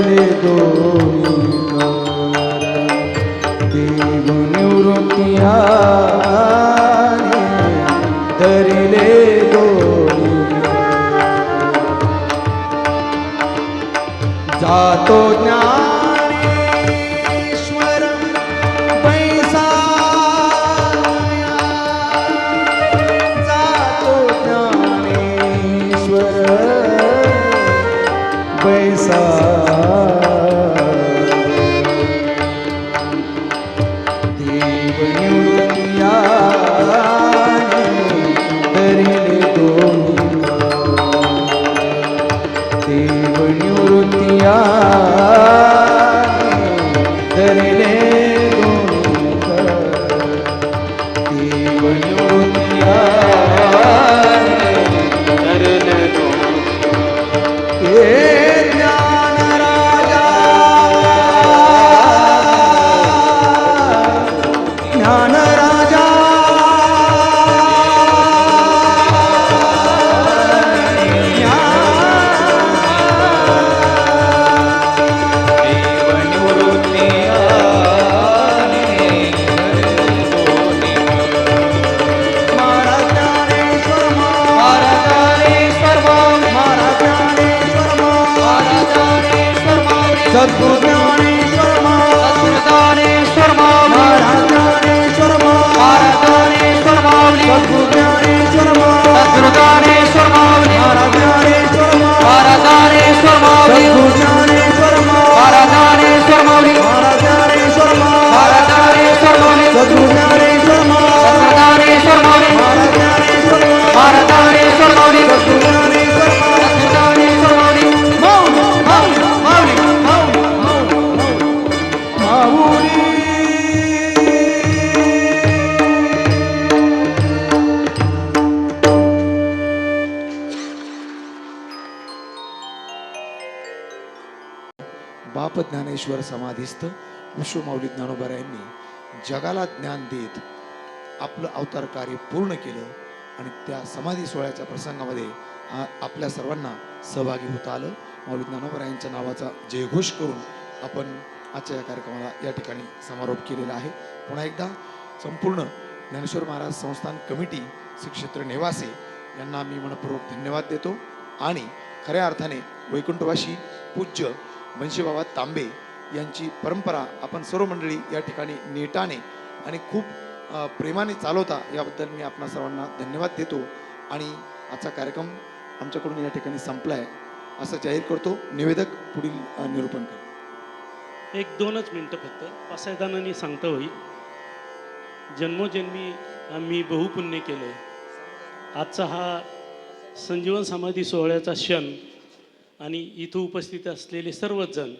Benito. बाप ज्ञानेश्वर समाधीस्थ विश्वमाऊली ज्ञानोबा यांनी जगाला ज्ञान देत आपलं अवतार कार्य पूर्ण केलं आणि त्या समाधी सोहळ्याच्या प्रसंगामध्ये आ- आपल्या सर्वांना सहभागी होता आलं. माऊली ज्ञानोबा यांच्या नावाचा जयघोष करून आपण आजच्या या कार्यक्रमाला या ठिकाणी समारोप केलेला आहे. पुन्हा एकदा संपूर्ण ज्ञानेश्वर महाराज संस्थान कमिटी श्री क्षेत्र नेवासे यांना मी मनपूर्वक धन्यवाद देतो. आणि खऱ्या अर्थाने वैकुंठवासी पूज्य बाबा तांबे यांची परंपरा आपण सर्व मंडळी या ठिकाणी नेटाने आणि खूप प्रेमाने चालवता याबद्दल मी आपणा सर्वांना धन्यवाद देतो आणि आजचा कार्यक्रम आमच्याकडून या ठिकाणी संपला आहे असं जाहीर करतो. निवेदक पुढील निरूपण कर एक दोनच मिनटं फक्त. पासायदानाने सांगता होई जन्मोजन्मी आम्ही बहुपुण्य केलं आजचा हा संजीवन समाधी सोहळ्याचा क्षण आणि इथं उपस्थित असलेले सर्वच जण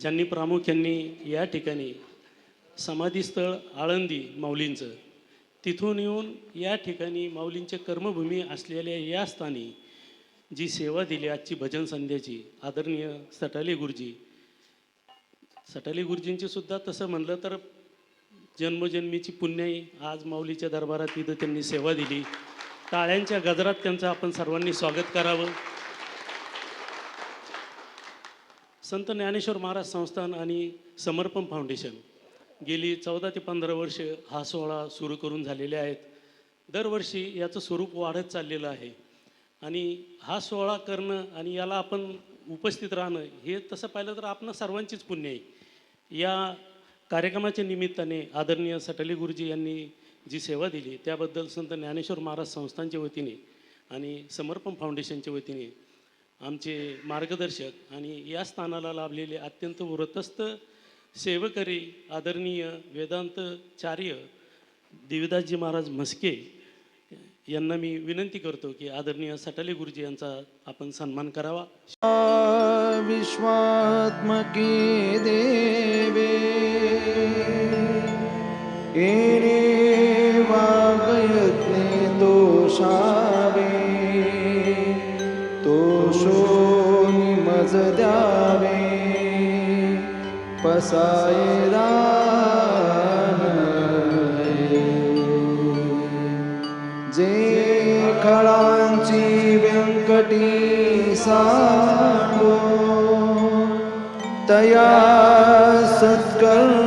ज्यांनी प्रामुख्याने या ठिकाणी समाधीस्थळ आळंदी माऊलींचं तिथून येऊन या ठिकाणी माऊलींच्या कर्मभूमी असलेल्या या स्थानी जी सेवा दिली आजची भजन संध्याची आदरणीय सटाले गुरुजी. सटाली गुरुजींची सुद्धा तसं म्हणलं तर जन्मजन्मीची पुण्याई आज माऊलीच्या दरबारात इथं त्यांनी सेवा दिली. टाळ्यांच्या गजरात त्यांचं आपण सर्वांनी स्वागत करावं. संत ज्ञानेश्वर महाराज संस्थान आणि समर्पण फाउंडेशन गेली चौदा ते पंधरा वर्ष हा सोहळा सुरू करून झालेले आहेत. दरवर्षी याचं स्वरूप वाढत चाललेलं आहे. आणि हा सोहळा करणं आणि याला आपण उपस्थित राहणं हे तसं पाहिलं तर आपण सर्वांचीच पुण्य आहे. या कार्यक्रमाच्या निमित्ताने आदरणीय सटले गुरुजी यांनी जी सेवा दिली त्याबद्दल संत ज्ञानेश्वर महाराज संस्थांच्या वतीने आणि समर्पण फाउंडेशनच्या वतीने आमचे मार्गदर्शक आणि या स्थानाला लाभलेले अत्यंत व्रतस्थ सेवकरी आदरणीय वेदांतचार्य देविदासजी महाराज म्हस्के यांना मी विनंती करतो की आदरणीय सटाले गुरुजी यांचा आपण सन्मान करावा. विश्वात्मके दे पसाये जे खळांची व्यंकटी सांगो तया सत्कर्म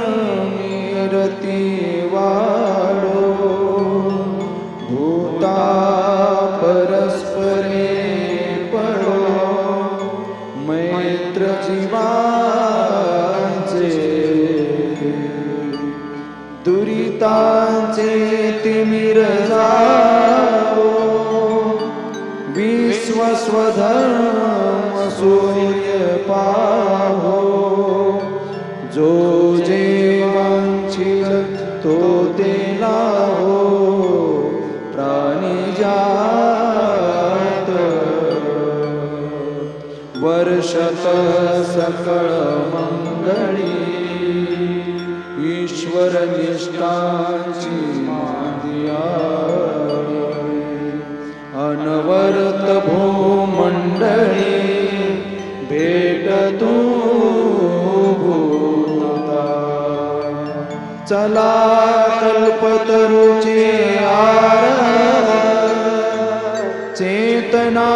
मिरजा जाओ विश्वस्वधर्म सूर्य पाहो जो जे वांछिल तो ते लाहो प्राणी जात वर्षत सकळ ईश्वर निष्ठाची अनवरत भूमंडळी भेट तू भूता चला कल्पतरुचे आर चेतना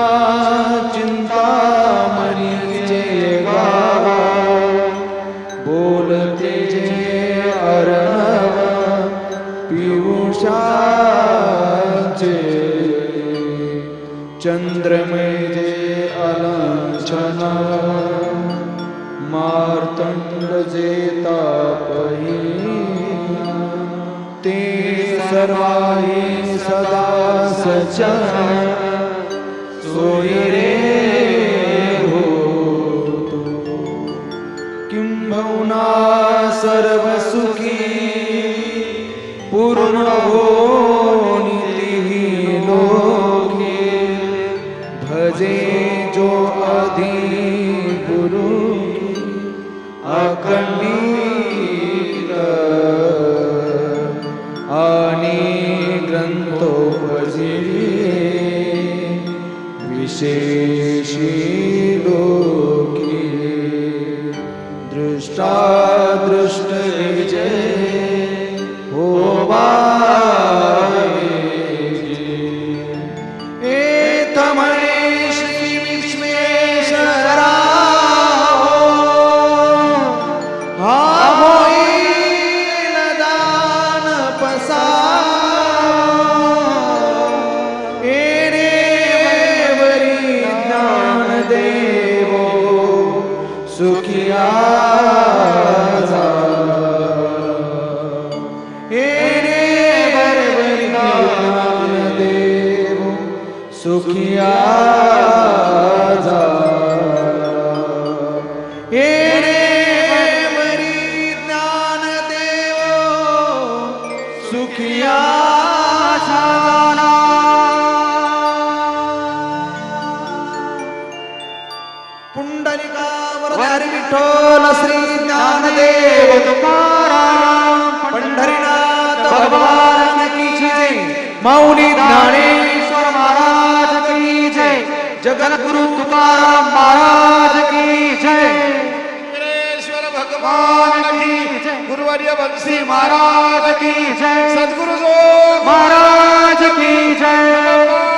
अलंछन मार्तंड जे ते सर्वाही सदा सचन सोय रे होतो। किंबहुना सर्व सुखी पूर्ण हो नितीही भजे जो आधी अखंडित आणि ग्रंथोपजिले विशेषी लोकी पुंडलिकावर हरी विठ्ठल श्री ज्ञानदेव तुकाराम पंढरीनाथ भगवान की जय। माऊली ज्ञानेश्वर महाराज की जय। जगद्गुरु तुकाराम महाराज की जय। भगवान की गुरुवर्य बंसी महाराज की जय। सद्गुरु जो महाराज की जय।